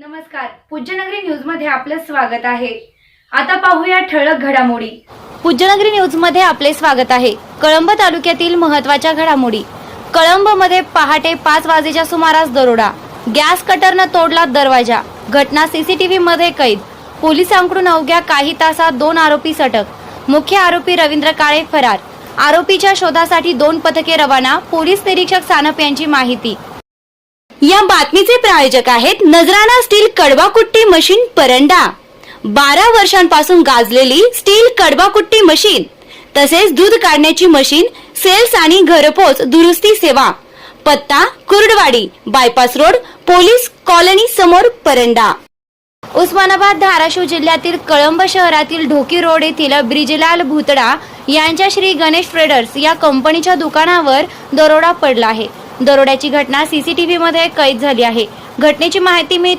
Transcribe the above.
नमस्कार. पूज्यनगरी न्यूजमध्ये आपलं स्वागत आहे. आता पाहूया ठळक घडामोडी. पूज्यनगरी न्यूजमध्ये आपले स्वागत आहे. कळंब तालुक्यातील महत्त्वाच्या घडामोडी. कळंबमध्ये पहाटे पाच वाजेच्या सुमारास दरोडा. गॅस कटरनं तोडला दरवाजा. घटना सीसीटीव्ही मध्ये कैद. पोलिसांकडून अवघ्या काही तासात दोन आरोपी सटक. मुख्य आरोपी रवींद्र काळे फरार. आरोपीच्या शोधासाठी दोन पथके रवाना. पोलीस निरीक्षक सानप यांची माहिती. या बातमीचे प्रायोजक आहेत नजराणा स्टील कडवाकुट्टी मशीन परंडा. बारा वर्षांपासून गाजलेली स्टील कडवाकुट्टी मशीन तसेच दूध काढण्याची मशीन सेल्स आणि घरपोच दुरुस्ती सेवा. पत्ता Kurduwadi bypass road police colony समोर परंडा. उस्मानाबाद धाराशिव जिल्ह्यातील कळंब शहरातील ढोकी रोड येथील ब्रिजलाल भुतडा यांच्या श्री गणेश ट्रेडर्स या कंपनीच्या दुकानावर दरोडा पडला आहे. दरोड्याची घटना सीसीटीव्ही मध्ये कैद झाली आहे. घटनेची माहिती मिळते